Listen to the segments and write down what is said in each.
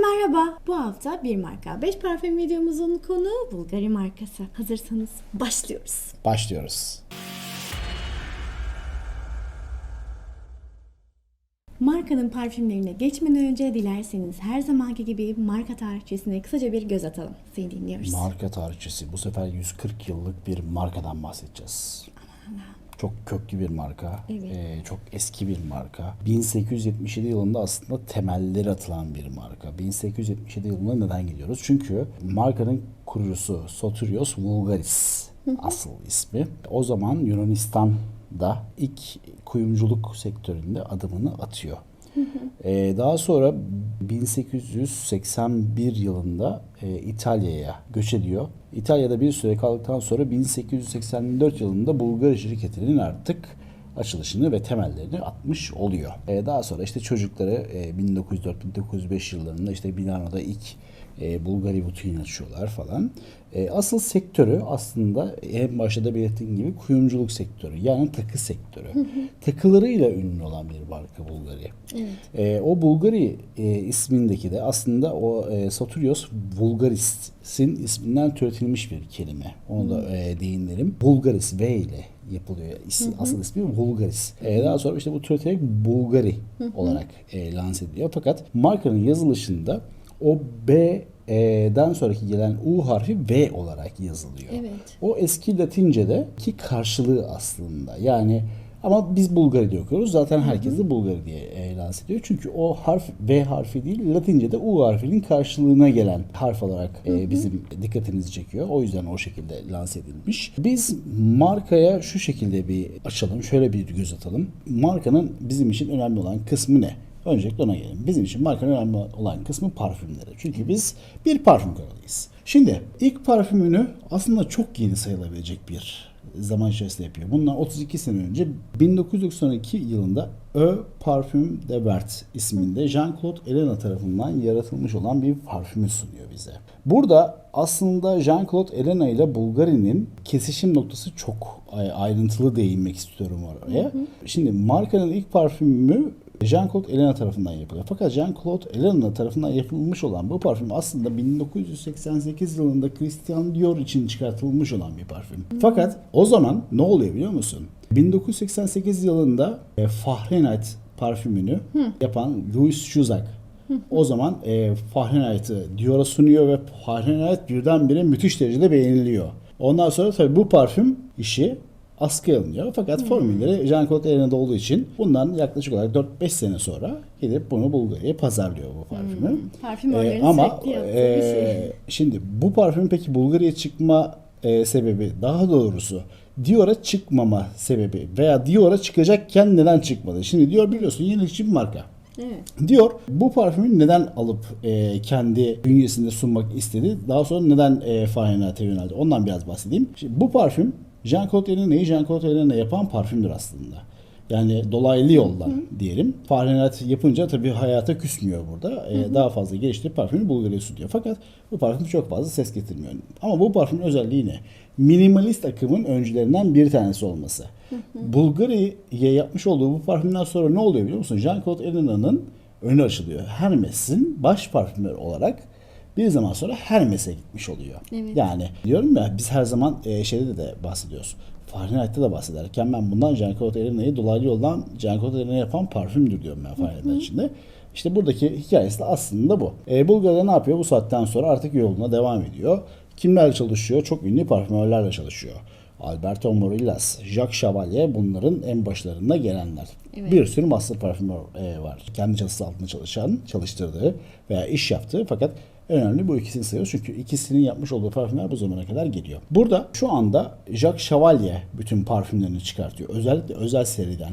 merhaba. Bu hafta bir marka 5 parfüm videomuzun konuğu Bulgari markası. Hazırsanız başlıyoruz. Başlıyoruz. Markanın parfümlerine geçmeden önce dilerseniz her zamanki gibi marka tarihçesine kısaca bir göz atalım. Seni dinliyoruz. Marka tarihçesi. Bu sefer 140 yıllık bir markadan bahsedeceğiz. Çok köklü bir marka. Evet. Ee, çok eski bir marka. 1877 yılında aslında temelleri atılan bir marka. 1877 yılına neden gidiyoruz? Çünkü markanın kurucusu Sotirios Vulgaris asıl ismi. O zaman Yunanistan'da ilk kuyumculuk sektöründe adımını atıyor. Ee, daha sonra 1881 yılında e, İtalya'ya göç ediyor. İtalya'da bir süre kaldıktan sonra 1884 yılında Bulgar şirketinin artık açılışını ve temellerini atmış oluyor. Ee, daha sonra işte çocukları e, 1904-1905 yıllarında işte Milano'da ilk e, Bulgari butiğini açıyorlar falan. E, asıl sektörü aslında en başta da belirttiğim gibi kuyumculuk sektörü yani takı sektörü. Takılarıyla ünlü olan bir marka Bulgari. E, o Bulgari e, ismindeki de aslında o e, Saturios Vulgaris'in isminden türetilmiş bir kelime. Onu da e, değinelim. Bulgaris V ile yapılıyor. İs- Asıl ismi Bulgaris. E, daha sonra işte bu türetilerek Bulgari olarak e, lanse ediliyor. Fakat markanın yazılışında o B'den sonraki gelen U harfi V olarak yazılıyor. Evet. O eski Latince'de ki karşılığı aslında. Yani ama biz Bulgari diye okuyoruz. Zaten herkes de Bulgari diye lanse ediyor. Çünkü o harf V harfi değil, Latince'de U harfinin karşılığına gelen harf olarak e, bizim dikkatimizi çekiyor. O yüzden o şekilde lanse edilmiş. Biz markaya şu şekilde bir açalım, şöyle bir göz atalım. Markanın bizim için önemli olan kısmı ne? Öncelikle ona gelelim. Bizim için markanın önemli olan kısmı parfümleri. Çünkü biz bir parfüm kanalıyız. Şimdi ilk parfümünü aslında çok yeni sayılabilecek bir zaman içerisinde yapıyor. Bundan 32 sene önce 1992 yılında Ö Parfüm de Vert isminde Jean-Claude Elena tarafından yaratılmış olan bir parfümü sunuyor bize. Burada aslında Jean-Claude Elena ile Bulgari'nin kesişim noktası çok ayrıntılı değinmek istiyorum oraya. Şimdi markanın ilk parfümü Jean-Claude Elena tarafından yapılıyor. Fakat Jean-Claude Elena tarafından yapılmış olan bu parfüm aslında 1988 yılında Christian Dior için çıkartılmış olan bir parfüm. Fakat o zaman ne oluyor biliyor musun? 1988 yılında e, Fahrenheit parfümünü yapan Louis Juzak o zaman e, Fahrenheit'ı Dior'a sunuyor ve Fahrenheit birdenbire müthiş derecede beğeniliyor. Ondan sonra tabii bu parfüm işi askıya alınıyor. Fakat formülleri Jean-Claude Elena'da olduğu için bundan yaklaşık olarak 4-5 sene sonra gidip bunu Bulgari'ye pazarlıyor bu parfümü. Parfümörlerin Ee, ama e, şey. şimdi bu parfüm peki Bulgari'ye çıkma e, sebebi daha doğrusu Dior'a çıkmama sebebi veya Dior'a çıkacakken neden çıkmadı? Şimdi Dior biliyorsun yenilikçi bir marka. Evet. Diyor bu parfümü neden alıp e, kendi bünyesinde sunmak istedi? Daha sonra neden e, Fahrenheit'e yöneldi? Ondan biraz bahsedeyim. Şimdi bu parfüm Jean-Claude Elena'yı Jean-Claude Elena yapan parfümdür aslında. Yani dolaylı yoldan diyelim. Fahrenheit yapınca tabii hayata küsmüyor burada. E, daha fazla geliştirip parfümü Bulgari'ye sunuyor. Fakat bu parfüm çok fazla ses getirmiyor. Ama bu parfümün özelliği ne? Minimalist akımın öncülerinden bir tanesi olması. Bulgari'ye yapmış olduğu bu parfümden sonra ne oluyor biliyor musun? Jean-Claude Elena'nın önü açılıyor. Hermes'in baş parfümör olarak bir zaman sonra Hermes'e gitmiş oluyor. Evet. Yani diyorum ya biz her zaman e, şeyde de bahsediyoruz. Fahrenheit'te de bahsederken ben bundan Jean-Claude Elena'yı dolaylı yoldan Jean-Claude Elena yapan parfümdür diyorum ben Fahrenheit içinde. İşte buradaki hikayesi de aslında bu. E, Bulgar'da ne yapıyor? Bu saatten sonra artık yoluna devam ediyor. Kimlerle çalışıyor? Çok ünlü parfümörlerle çalışıyor. Alberto Morillas, Jacques Chevalier bunların en başlarında gelenler. Evet. Bir sürü master parfümör e, var. Kendi çatısı altında çalışan, çalıştırdığı veya iş yaptığı fakat önemli bu ikisini sayıyoruz. Çünkü ikisinin yapmış olduğu parfümler bu zamana kadar geliyor. Burada şu anda Jacques Chevalier bütün parfümlerini çıkartıyor. Özellikle özel seriden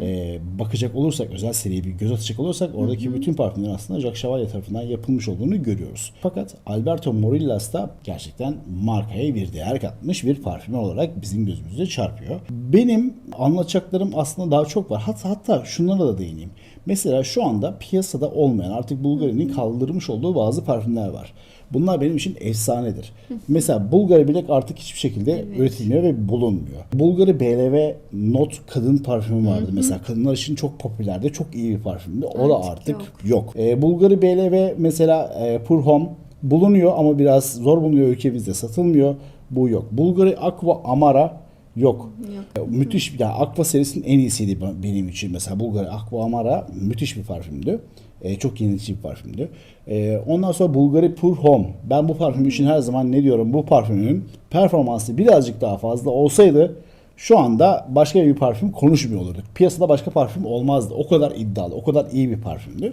e, bakacak olursak, özel seriye bir göz atacak olursak oradaki bütün parfümlerin aslında Jacques Chevalier tarafından yapılmış olduğunu görüyoruz. Fakat Alberto Morillas da gerçekten markaya bir değer katmış bir parfüm olarak bizim gözümüze çarpıyor. Benim anlatacaklarım aslında daha çok var. Hatta, hatta şunlara da değineyim. Mesela şu anda piyasada olmayan artık Bulgari'nin kaldırmış olduğu bazı parfümler var. Bunlar benim için efsanedir. Mesela Bulgari Black artık hiçbir şekilde üretilmiyor ve bulunmuyor. Bulgari BLV Not kadın parfümü vardı mesela. Kadınlar için çok popülerdi. Çok iyi bir parfümdü. O da Artık yok. yok. Ee, Bulgari BLV mesela e, Pure Home bulunuyor ama biraz zor bulunuyor ülkemizde satılmıyor. Bu yok. Bulgari Aqua Amara yok. Yok. Müthiş ya Aqua serisinin en iyisiydi benim için mesela Bulgari Aqua Amara müthiş bir parfümdü. E, çok yenilikçi bir parfümdü. E, ondan sonra Bulgari Pure Home. Ben bu parfüm için her zaman ne diyorum? Bu parfümün performansı birazcık daha fazla olsaydı şu anda başka bir parfüm konuşmuyor olurduk. Piyasada başka parfüm olmazdı. O kadar iddialı, o kadar iyi bir parfümdü.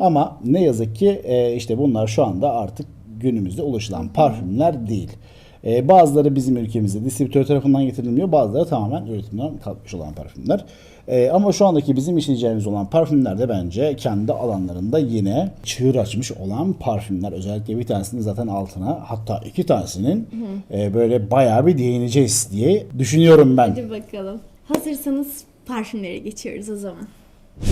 Ama ne yazık ki e, işte bunlar şu anda artık günümüzde ulaşılan parfümler değil. Ee, bazıları bizim ülkemizde distribütör tarafından getirilmiyor. Bazıları tamamen üretimden kalkmış olan parfümler. Ee, ama şu andaki bizim işleyeceğimiz olan parfümler de bence kendi alanlarında yine çığır açmış olan parfümler. Özellikle bir tanesinin zaten altına hatta iki tanesinin e, böyle bayağı bir değineceğiz diye düşünüyorum ben. Hadi bakalım. Hazırsanız parfümlere geçiyoruz o zaman.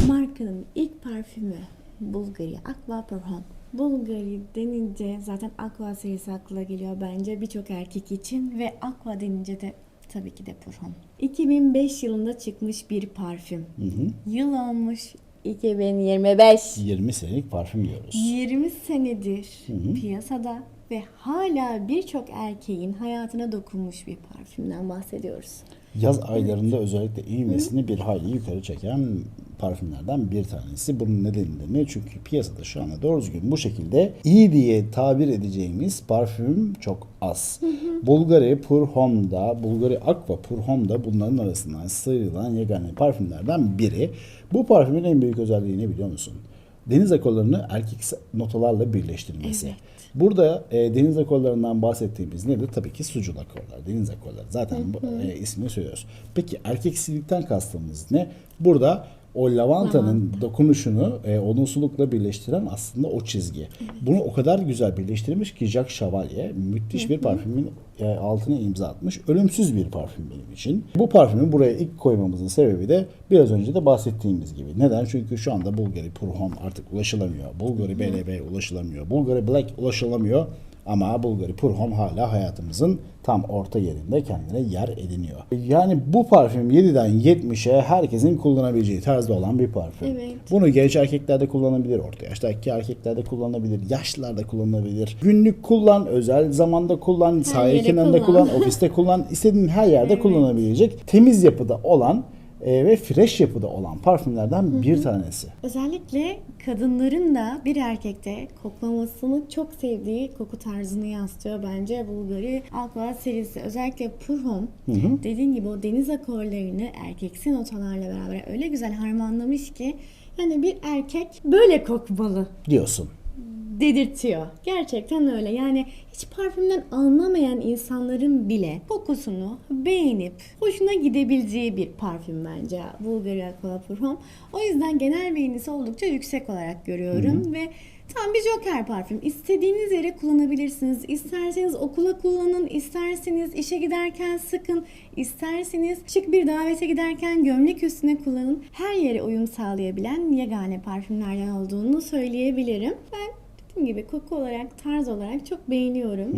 Markanın ilk parfümü Bulgari Aqua Parfum. Bulgari denince zaten Aqua serisi akla geliyor bence birçok erkek için ve Aqua denince de tabii ki de Parfum. 2005 yılında çıkmış bir parfüm. Yıl olmuş 2025. 20 senelik parfüm diyoruz. 20 senedir piyasada ve hala birçok erkeğin hayatına dokunmuş bir parfümden bahsediyoruz. Yaz aylarında özellikle ivmesini bir hayli yukarı çeken parfümlerden bir tanesi. Bunun nedeni de ne? Çünkü piyasada şu anda doğru düzgün bu şekilde iyi diye tabir edeceğimiz parfüm çok az. Bulgari Pure Home'da, Bulgari Aqua Pure Home'da bunların arasından sıyrılan yegane parfümlerden biri. Bu parfümün en büyük özelliği ne biliyor musun? Deniz akorlarını erkek notalarla birleştirmesi. Evet. Burada e, deniz akorlarından bahsettiğimiz nedir? Tabii ki sucul akorlar, deniz akorları. Zaten bu, e, ismini söylüyoruz. Peki erkeksilikten kastımız ne? Burada o lavantanın dokunuşunu e, odunsulukla birleştiren aslında o çizgi. Bunu o kadar güzel birleştirmiş ki Jacques Chevalier müthiş bir parfümün e, altına imza atmış. Ölümsüz bir parfüm benim için. Bu parfümü buraya ilk koymamızın sebebi de biraz önce de bahsettiğimiz gibi. Neden? Çünkü şu anda Bulgari Pure Home artık ulaşılamıyor. Bulgari BLB ulaşılamıyor. Bulgari Black ulaşılamıyor. Ama Bulgari Pure Home hala hayatımızın tam orta yerinde kendine yer ediniyor. Yani bu parfüm 7'den 70'e herkesin kullanabileceği tarzda olan bir parfüm. Evet. Bunu genç erkeklerde kullanabilir, orta yaştaki erkeklerde kullanabilir, yaşlılarda kullanılabilir. Günlük kullan, özel zamanda kullan, sahil yere kenarında kullan. kullan, ofiste kullan, istediğin her yerde kullanabilecek temiz yapıda olan e, ve fresh yapıda olan parfümlerden bir tanesi. Özellikle kadınların da bir erkekte koklamasını çok sevdiği koku tarzını yansıtıyor bence Bulgari Aqua serisi. Özellikle Purhom dediğin gibi o deniz akorlarını erkeksi notalarla beraber öyle güzel harmanlamış ki yani bir erkek böyle kokmalı Diyorsun. Dedirtiyor. Gerçekten öyle. Yani hiç parfümden anlamayan insanların bile kokusunu beğenip hoşuna gidebileceği bir parfüm bence Bulgari Aqua Parfum. O yüzden genel beğenisi oldukça yüksek olarak görüyorum ve tam bir joker parfüm. İstediğiniz yere kullanabilirsiniz. İsterseniz okula kullanın, isterseniz işe giderken sıkın, isterseniz şık bir davete giderken gömlek üstüne kullanın. Her yere uyum sağlayabilen yegane parfümlerden olduğunu söyleyebilirim. Ben dediğim gibi koku olarak, tarz olarak çok beğeniyorum.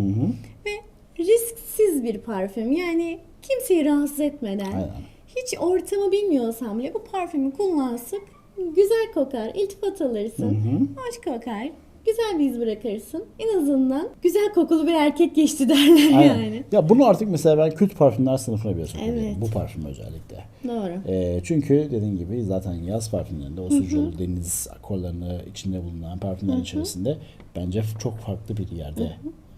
Ve risksiz bir parfüm. Yani kimseyi rahatsız etmeden, Aynen. hiç ortamı bilmiyorsam bile bu parfümü kullansak güzel kokar, iltifat alırsın, hoş kokar. Güzel bir iz bırakırsın. En azından güzel kokulu bir erkek geçti derler Aynen. yani. Ya bunu artık mesela ben kült parfümler sınıfına bile sokabilirim. Evet. Bu parfüm özellikle. Doğru. E, çünkü dediğim gibi zaten yaz parfümlerinde o sucul deniz akorlarını içinde bulunan parfümler içerisinde bence çok farklı bir yerde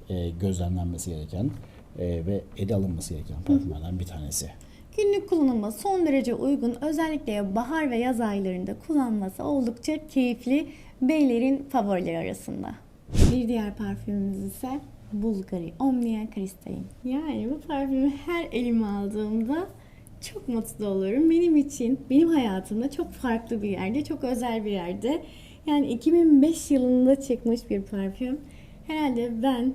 e, gözlemlenmesi gereken e, ve ele alınması gereken parfümlerden bir tanesi. Günlük kullanıma son derece uygun. Özellikle bahar ve yaz aylarında kullanması oldukça keyifli. Beylerin favorileri arasında. Bir diğer parfümümüz ise Bulgari Omnia Crystalline. Yani bu parfümü her elime aldığımda çok mutlu olurum. Benim için, benim hayatımda çok farklı bir yerde, çok özel bir yerde. Yani 2005 yılında çıkmış bir parfüm. Herhalde ben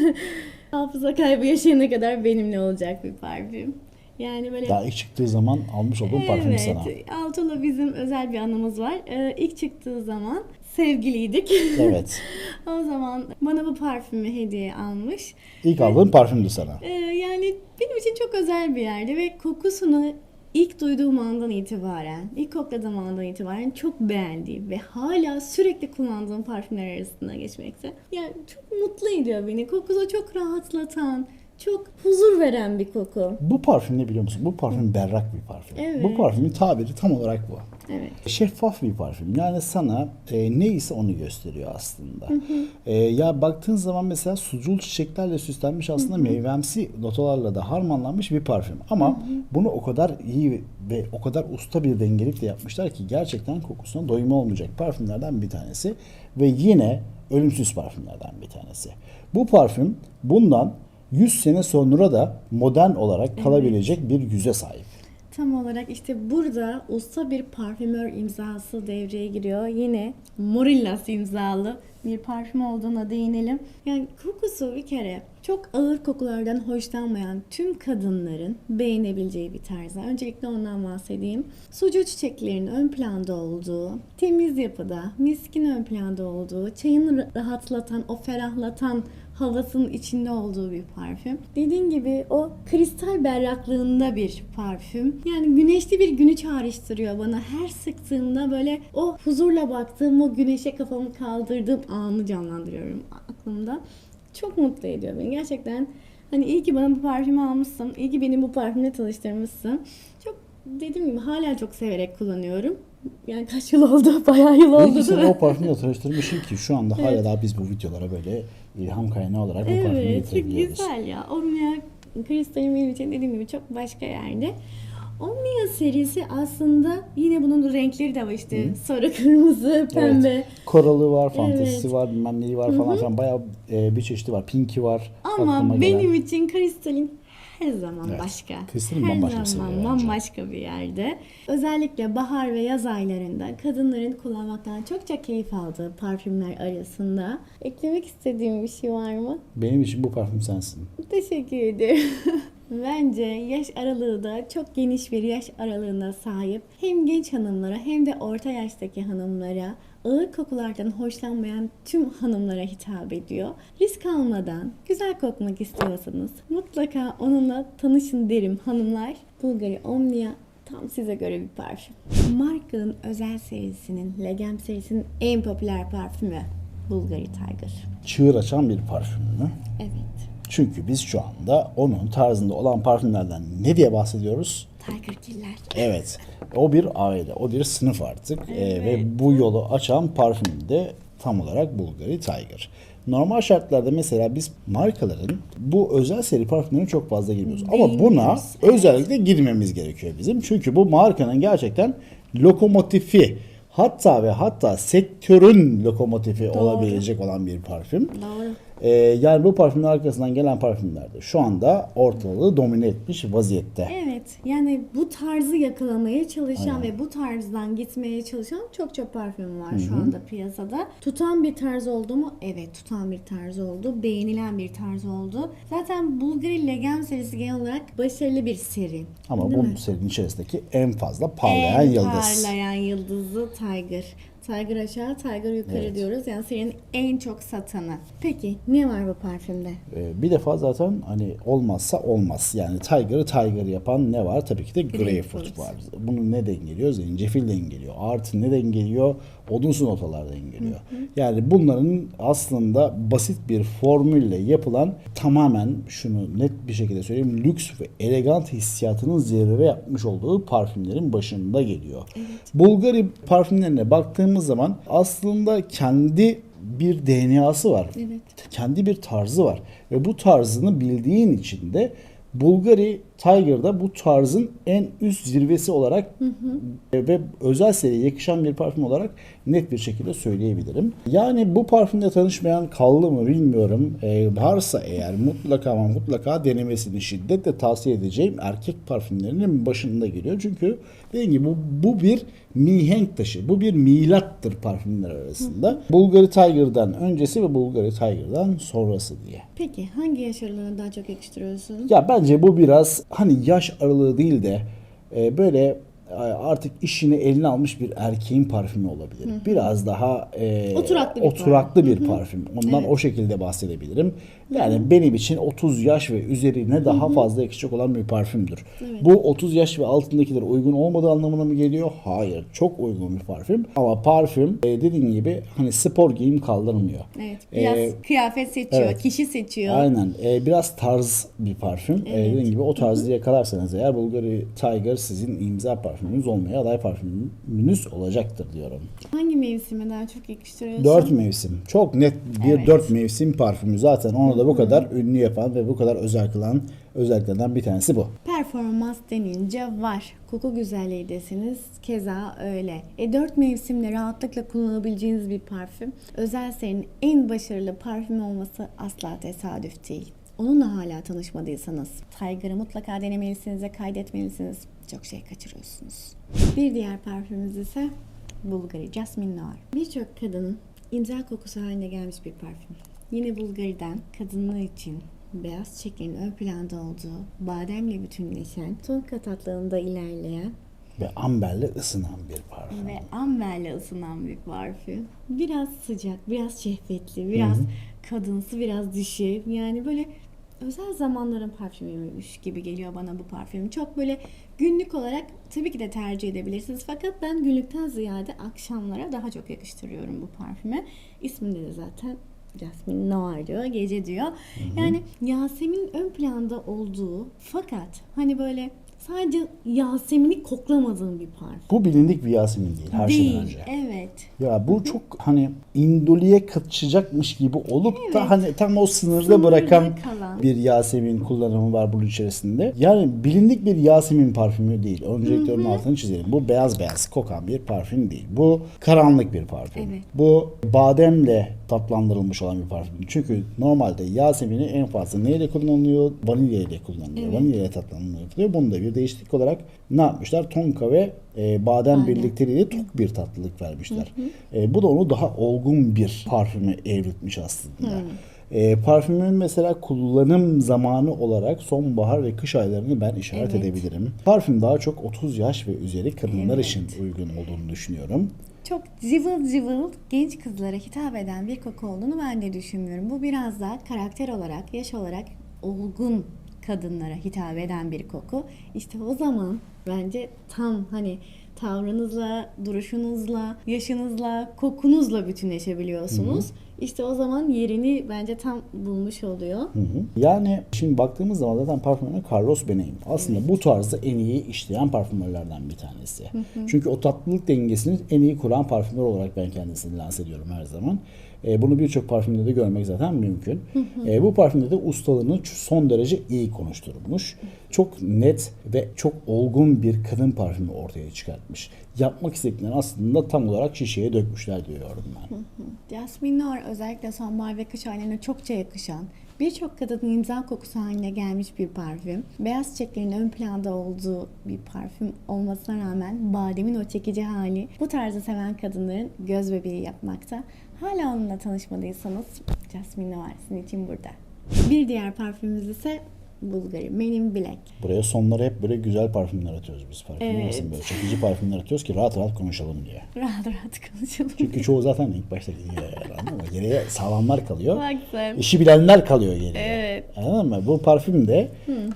hafıza kaybı yaşayana kadar benimle olacak bir parfüm. Yani böyle Daha ilk çıktığı zaman almış olduğum parfüm sana. Evet, Altuğ'la bizim özel bir anımız var. Ee, ilk çıktığı zaman sevgiliydik. Evet. o zaman bana bu parfümü hediye almış. İlk aldığım parfümdü sana. Ee, yani benim için çok özel bir yerdi ve kokusunu ilk duyduğum andan itibaren, ilk kokladığım andan itibaren çok beğendiğim ve hala sürekli kullandığım parfümler arasında geçmekte. Yani çok mutlu ediyor beni. Kokusu çok rahatlatan, çok huzur veren bir koku. Bu parfüm ne biliyor musun? Bu parfüm berrak bir parfüm. Evet. Bu parfümün tabiri tam olarak bu. Evet. Şeffaf bir parfüm. Yani sana e, neyse onu gösteriyor aslında. E, ya baktığın zaman mesela sucul çiçeklerle süslenmiş aslında meyvemsi notalarla da harmanlanmış bir parfüm. Ama bunu o kadar iyi ve o kadar usta bir dengelikle yapmışlar ki gerçekten kokusuna doyum olmayacak parfümlerden bir tanesi. Ve yine ölümsüz parfümlerden bir tanesi. Bu parfüm bundan 100 sene sonra da modern olarak kalabilecek bir yüze sahip. Tam olarak işte burada usta bir parfümör imzası devreye giriyor. Yine Morillas imzalı bir parfüm olduğuna değinelim. Yani kokusu bir kere çok ağır kokulardan hoşlanmayan tüm kadınların beğenebileceği bir tarzda. Öncelikle ondan bahsedeyim. Sucu çiçeklerin ön planda olduğu, temiz yapıda, miskin ön planda olduğu, çayını rahatlatan, o ferahlatan havasının içinde olduğu bir parfüm. Dediğin gibi o kristal berraklığında bir parfüm. Yani güneşli bir günü çağrıştırıyor bana. Her sıktığımda böyle o huzurla baktığım, o güneşe kafamı kaldırdığım anı canlandırıyorum aklımda. Çok mutlu ediyor beni. Gerçekten hani iyi ki bana bu parfümü almışsın. iyi ki beni bu parfümle tanıştırmışsın. Çok dediğim gibi hala çok severek kullanıyorum. Yani kaç yıl oldu? Bayağı yıl oldu ki değil seni mi? o parfümle tanıştırmışım ki şu anda hala daha biz bu videolara böyle ilham kaynağı olarak bu parfümü Evet, çok getirebiliyoruz. güzel ya. Omnia Kristal'in benim için dediğim gibi çok başka yerde. Omnia serisi aslında yine bunun renkleri de var işte. Sarı, kırmızı, pembe. Evet. Koralı var, fantezisi Evet. var, bilmem neyi var falan filan. Bayağı e, bir çeşidi var. Pinki var. Ama benim gelen. için Kristal'in her zaman Evet. başka. Kristal'in her bambaşka bir zaman bence. bambaşka bir yerde. Özellikle bahar ve yaz aylarında kadınların kullanmaktan çokça keyif aldığı parfümler arasında eklemek istediğim bir şey var mı? Benim için bu parfüm sensin. Teşekkür ederim. Bence yaş aralığı da çok geniş bir yaş aralığına sahip. Hem genç hanımlara hem de orta yaştaki hanımlara ağır kokulardan hoşlanmayan tüm hanımlara hitap ediyor. Risk almadan güzel kokmak istiyorsanız mutlaka onunla tanışın derim hanımlar. Bulgari Omnia tam size göre bir parfüm. Markanın özel serisinin, Legem serisinin en popüler parfümü Bulgari Tiger. Çığır açan bir parfüm mü? Evet. Çünkü biz şu anda onun tarzında olan parfümlerden ne diye bahsediyoruz? Tiger Killer. Evet. O bir aile, o bir sınıf artık. Ee, ve bu yolu açan parfüm de tam olarak Bulgari Tiger. Normal şartlarda mesela biz markaların bu özel seri parfümlerine çok fazla girmiyoruz. Ama buna Değinmiyoruz, özellikle girmemiz gerekiyor bizim. Çünkü bu markanın gerçekten lokomotifi hatta ve hatta sektörün lokomotifi olabilecek olan bir parfüm. Doğru. Ee, yani bu parfümün arkasından gelen parfümlerde şu anda ortalığı domine etmiş vaziyette. Evet yani bu tarzı yakalamaya çalışan ve bu tarzdan gitmeye çalışan çok çok parfüm var şu anda piyasada. Tutan bir tarz oldu mu? Evet tutan bir tarz oldu. Beğenilen bir tarz oldu. Zaten Bulgari Legend serisi genel olarak başarılı bir seri. Ama bu serinin içerisindeki en fazla parlayan en yıldız. parlayan yıldızı Tiger. Tiger aşağı, Tiger yukarı Evet. diyoruz. Yani serinin en çok satanı. Peki ne var bu parfümde? Ee, bir defa zaten hani olmazsa olmaz. Yani Tiger'ı Tiger yapan ne var? Tabii ki de Greyfurt Greyfurt. var. Bunu neden geliyor? Zencefilden geliyor. Artı neden geliyor? Odunsu notalardan geliyor. Yani bunların aslında basit bir formülle yapılan tamamen şunu net bir şekilde söyleyeyim lüks ve elegant hissiyatının zirve yapmış olduğu parfümlerin başında geliyor. Bulgari parfümlerine baktığımız zaman aslında kendi bir DNA'sı var. Evet. Kendi bir tarzı var. Ve bu tarzını bildiğin için de Bulgari Tiger'da bu tarzın en üst zirvesi olarak e, ve özel seriye yakışan bir parfüm olarak net bir şekilde söyleyebilirim. Yani bu parfümle tanışmayan kaldı mı bilmiyorum. E, varsa eğer mutlaka ama mutlaka denemesini şiddetle tavsiye edeceğim erkek parfümlerinin başında geliyor. Çünkü dediğim gibi bu, bu bir mihenk taşı. Bu bir milattır parfümler arasında. Bulgari Tiger'dan öncesi ve Bulgari Tiger'dan sonrası diye. Peki hangi yaş aralığına daha çok yakıştırıyorsun? Ya bence bu biraz hani yaş aralığı değil de e, böyle e, artık işini eline almış bir erkeğin parfümü olabilir. Biraz daha e, Oturaklı bir oturaklı bir parfüm. Ondan Evet. o şekilde bahsedebilirim. Yani benim için 30 yaş ve üzerine daha fazla yakışacak olan bir parfümdür. Bu 30 yaş ve altındakilere uygun olmadığı anlamına mı geliyor? Hayır. Çok uygun bir parfüm. Ama parfüm e, dediğim gibi hani spor giyim kaldırmıyor. Evet. Biraz Ee, kıyafet seçiyor, evet. kişi seçiyor. Aynen. Ee, biraz tarz bir parfüm. Ee, Evet. dediğim gibi o tarzı yakalarsanız eğer Bulgari Tiger sizin imza parfümünüz olmaya aday parfümünüz olacaktır diyorum. Hangi mevsime daha çok yakıştırıyorsun? Dört mevsim. Çok net bir Evet. dört mevsim parfümü. Zaten onu da bu kadar ünlü yapan ve bu kadar özel kılan özelliklerden bir tanesi bu. Performans denince var. Koku güzelliği desiniz keza öyle. E dört mevsimde rahatlıkla kullanabileceğiniz bir parfüm. Özel serinin en başarılı parfüm olması asla tesadüf değil. Onunla hala tanışmadıysanız Tiger'ı mutlaka denemelisiniz ve kaydetmelisiniz. Çok şey kaçırıyorsunuz. Bir diğer parfümümüz ise Bulgari Jasmine Noir. Birçok kadının imza kokusu haline gelmiş bir parfüm. Yine Bulgari'den kadınlar için beyaz çiçeklerin ön planda olduğu, bademle bütünleşen, tonka tatlılığında ilerleyen Ve amberle ısınan bir parfüm. ve amberle ısınan bir parfüm. Biraz sıcak, biraz şehvetli, biraz kadınsı, biraz dişi. Yani böyle özel zamanların parfümüymüş gibi geliyor bana bu parfüm. Çok böyle günlük olarak tabii ki de tercih edebilirsiniz. Fakat ben günlükten ziyade akşamlara daha çok yakıştırıyorum bu parfüme. İsminde de zaten Jasmine Noir diyor, gece diyor. Yani Yasemin ön planda olduğu fakat hani böyle sadece Yasemin'i koklamadığım bir parfüm. Bu bilindik bir Yasemin değil her Değil, şeyden önce. evet. Ya bu çok hani indoliye kaçacakmış gibi olup Evet. da hani tam o sınırda Sınırda bırakan kalan. bir Yasemin kullanımı var bunun içerisinde. Yani bilindik bir Yasemin parfümü değil. Öncelikle onun altını çizelim. Bu beyaz beyaz kokan bir parfüm değil. Bu karanlık bir parfüm. Evet. Bu bademle tatlandırılmış olan bir parfüm. Çünkü normalde Yasemin'i en fazla neyle kullanılıyor? Vanilya ile kullanılıyor. Evet. Vanilya ile tatlandırılıyor. Bunda bir değişiklik olarak ne yapmışlar? Tonka ve e, badem, Badem. birlikteliğiyle tok bir tatlılık vermişler. E, bu da onu daha olgun bir parfüme evriltmiş aslında. E, parfümün mesela kullanım zamanı olarak sonbahar ve kış aylarını ben işaret Evet. edebilirim. Parfüm daha çok 30 yaş ve üzeri kadınlar Evet. için uygun olduğunu düşünüyorum. Çok cıvıl cıvıl genç kızlara hitap eden bir koku olduğunu ben de düşünmüyorum. Bu biraz daha karakter olarak, yaş olarak olgun kadınlara hitap eden bir koku. İşte o zaman bence tam hani tavrınızla, duruşunuzla, yaşınızla, kokunuzla bütünleşebiliyorsunuz. İşte o zaman yerini bence tam bulmuş oluyor. Hı hı. Yani şimdi baktığımız zaman zaten parfümörler Carlos Beneim. Aslında bu tarzda en iyi işleyen parfümörlerden bir tanesi. Çünkü o tatlılık dengesini en iyi kuran parfümör olarak ben kendisini lanse ediyorum her zaman. E, bunu birçok parfümde de görmek zaten mümkün. E, bu parfümde de ustalığını son derece iyi konuşturmuş. Çok net ve çok olgun bir kadın parfümü ortaya çıkartmış. Yapmak istediklerini aslında tam olarak şişeye dökmüşler diyorum ben. Jasmine Noir özellikle sonbahar ve kış aylarına çokça yakışan, birçok kadının imza kokusu haline gelmiş bir parfüm. Beyaz çiçeklerin ön planda olduğu bir parfüm olmasına rağmen bademin o çekici hali bu tarzı seven kadınların göz bebeği yapmakta. Hala onunla tanışmadıysanız Jasmine Noir sizin için burada. Bir diğer parfümümüz ise Bulgari Men in Black. Buraya sonlara hep böyle güzel parfümler atıyoruz biz farkında Evet. mısın? Böyle çekici parfümler atıyoruz ki rahat rahat konuşalım diye. Rahat rahat konuşalım. Çünkü çoğu zaten ilk başta mı? Geriye sağlamlar kalıyor. Bak sen. İşi bilenler kalıyor geriye. Evet. Anladın mı? Bu parfüm de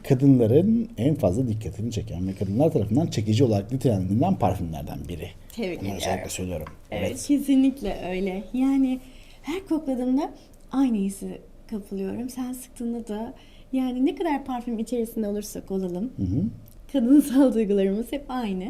kadınların en fazla dikkatini çeken ve kadınlar tarafından çekici olarak nitelendirilen parfümlerden biri. Tebrik Bunu özellikle söylüyorum. Evet, kesinlikle öyle. Yani her kokladığımda aynı hissi kapılıyorum. Sen sıktığında da yani ne kadar parfüm içerisinde olursak olalım. Kadınsal duygularımız hep aynı.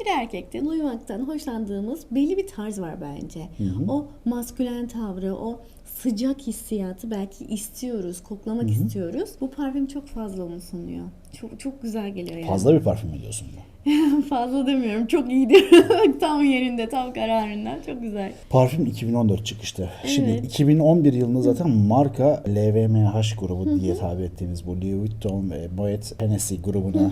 Bir erkekte duymaktan hoşlandığımız belli bir tarz var bence. O maskülen tavrı, o sıcak hissiyatı belki istiyoruz, koklamak istiyoruz. Bu parfüm çok fazla onu sunuyor. Çok çok güzel geliyor yani. Fazla bir parfüm ediyorsun bu. fazla demiyorum. Çok iyiydi. tam yerinde, tam kararında. Çok güzel. Parfüm 2014 çıkıştı. Şimdi Evet. 2011 yılında zaten marka LVMH grubu diye tabir ettiğimiz bu Louis Vuitton ve Moet Hennessy grubuna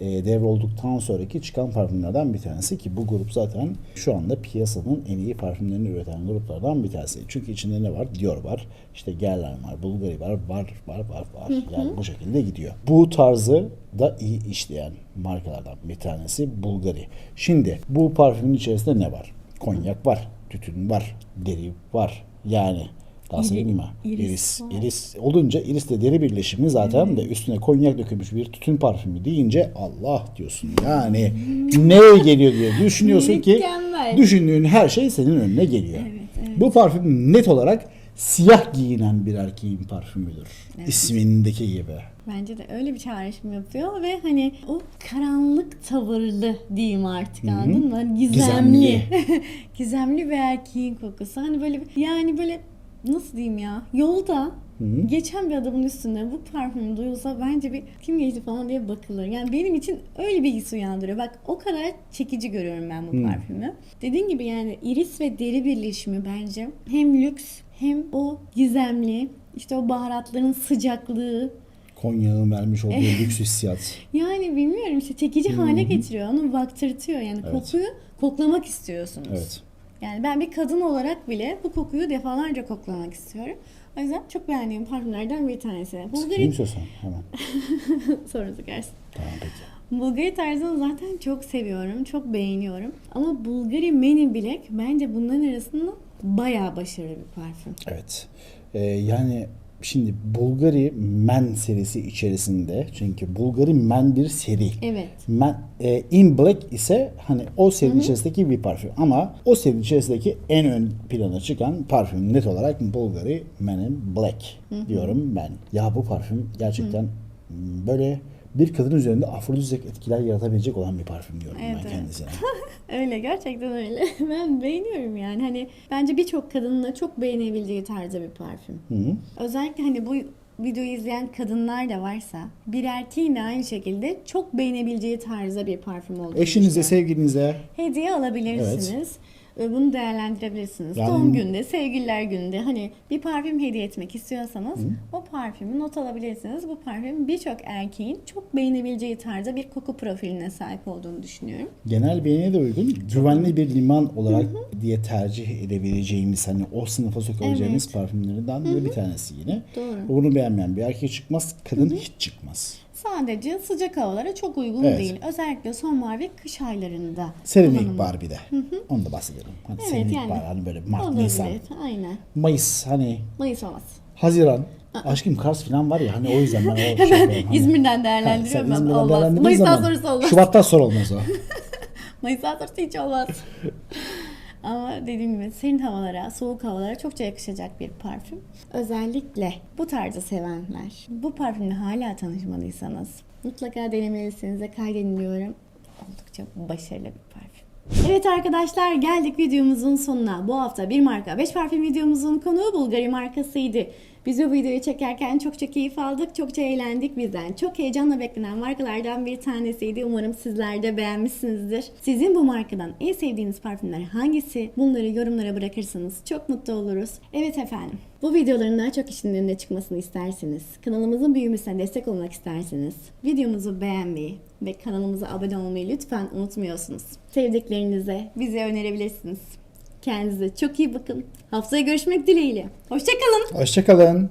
e, devrolduktan sonraki çıkan parfümlerden bir tanesi ki bu grup zaten şu anda piyasanın en iyi parfümlerini üreten gruplardan bir tanesi. Çünkü içinde ne var? Dior var, işte Guerlain var, Bulgari var, var, var, var, var. Yani bu şekilde gidiyor. Bu tarzı da iyi işleyen markalardan bir tanesi Bulgari. Şimdi bu parfümün içerisinde ne var? Konyak var, tütün var, deri var. Yani daha İri- mi? iris iris. Iris olunca irisle deri birleşimi zaten de üstüne konyak dökülmüş bir tütün parfümü deyince Allah diyorsun. Yani ne geliyor diye düşünüyorsun ki düşündüğün her şey senin önüne geliyor. Bu parfüm net olarak siyah giyinen bir erkeğin parfümüdür. İsmindeki gibi. Bence de öyle bir çağrışım yapıyor ve hani o karanlık tavırlı diyeyim artık anladın mı? Hani Gizemli. Gizemli bir erkeğin kokusu. Hani böyle yani böyle nasıl diyeyim ya yolda geçen bir adamın üstünde bu parfüm duyulsa bence bir kim geçti falan diye bakılır. Yani benim için öyle bir his uyandırıyor. Bak o kadar çekici görüyorum ben bu parfümü. Dediğin gibi yani iris ve deri birleşimi bence hem lüks hem o gizemli işte o baharatların sıcaklığı Konya'nın vermiş olduğu lüks hissiyat. yani bilmiyorum işte çekici hale getiriyor. Onu baktırtıyor. Yani Evet. kokuyu koklamak istiyorsunuz. Evet. Yani ben bir kadın olarak bile bu kokuyu defalarca koklamak istiyorum. O yüzden çok beğendiğim parfümlerden bir tanesi. Sıkayım Bulgari istiyorsan hemen. sorunuzu gelsin. Tamam peki. Bulgari tarzını zaten çok seviyorum. Çok beğeniyorum. Ama Bulgari Men in Black bence bunların arasında bayağı başarılı bir parfüm. Evet. Ee, yani şimdi Bulgari Men serisi içerisinde çünkü Bulgari Men bir seri. Evet. Men, e, In Black ise hani o serinin içerisindeki bir parfüm ama o serinin içerisindeki en ön plana çıkan parfüm net olarak Bulgari Men in Black diyorum ben. Ya bu parfüm gerçekten m, böyle bir kadın üzerinde afrodizyak etkiler yaratabilecek olan bir parfüm diyorum Evet, ben evet. kendisine. Öyle gerçekten öyle. Ben beğeniyorum yani. Hani bence birçok kadının da çok beğenebileceği tarzda bir parfüm. Özellikle hani bu videoyu izleyen kadınlar da varsa bir erkeğin de aynı şekilde çok beğenebileceği tarzda bir parfüm olduğunu Eşinize, sevgilinize hediye alabilirsiniz. Ve bunu değerlendirebilirsiniz. Yani- Doğum günde, sevgililer gününde hani bir parfüm hediye etmek istiyorsanız o parfümü not alabilirsiniz. Bu parfüm birçok erkeğin çok beğenebileceği tarzda bir koku profiline sahip olduğunu düşünüyorum. genel beğeniye de uygun güvenli bir liman olarak diye tercih edebileceğimiz hani o sınıfa sokabileceğimiz Evet. parfümlerinden de bir tanesi yine. Doğru. Bunu beğenmeyen bir erkek çıkmaz, kadın hiç çıkmaz. Sadece sıcak havalara çok uygun Evet. değil. Özellikle sonbahar ve kış aylarında. Serinlik kullanımı. var bir de. Onu da bahsedelim. Hani Evet, serinlik yani. var hani böyle Mart, Olabilir. Nisan, Aynen. Mayıs hani Mayıs olmaz. Haziran. Aşkım Kars falan var ya hani o yüzden ben o şey hani. İzmir'den değerlendiriyorum ben. İzmir'den Olmaz. Mayıs'tan sonrası olmaz. Şubat'tan sonra olmaz o. Mayıs'tan sonrası hiç olmaz. Ama dediğim gibi serin havalara, soğuk havalara çokça yakışacak bir parfüm. Özellikle bu tarzı sevenler, bu parfümle hala tanışmadıysanız mutlaka denemelisiniz ve kaydedin diyorum. Oldukça başarılı bir parfüm. Evet arkadaşlar geldik videomuzun sonuna. Bu hafta bir marka 5 parfüm videomuzun konuğu Bulgari markasıydı. Biz bu videoyu çekerken çokça keyif aldık, çokça eğlendik bizden. Çok heyecanla beklenen markalardan bir tanesiydi. Umarım sizler de beğenmişsinizdir. Sizin bu markadan en sevdiğiniz parfümler hangisi? Bunları yorumlara bırakırsanız çok mutlu oluruz. Evet efendim. Bu videoların daha çok kişinin önüne çıkmasını isterseniz, kanalımızın büyümesine destek olmak isterseniz, videomuzu beğenmeyi ve kanalımıza abone olmayı lütfen unutmuyorsunuz. Sevdiklerinize bize önerebilirsiniz. Kendinize çok iyi bakın. Haftaya görüşmek dileğiyle. Hoşçakalın. Hoşçakalın.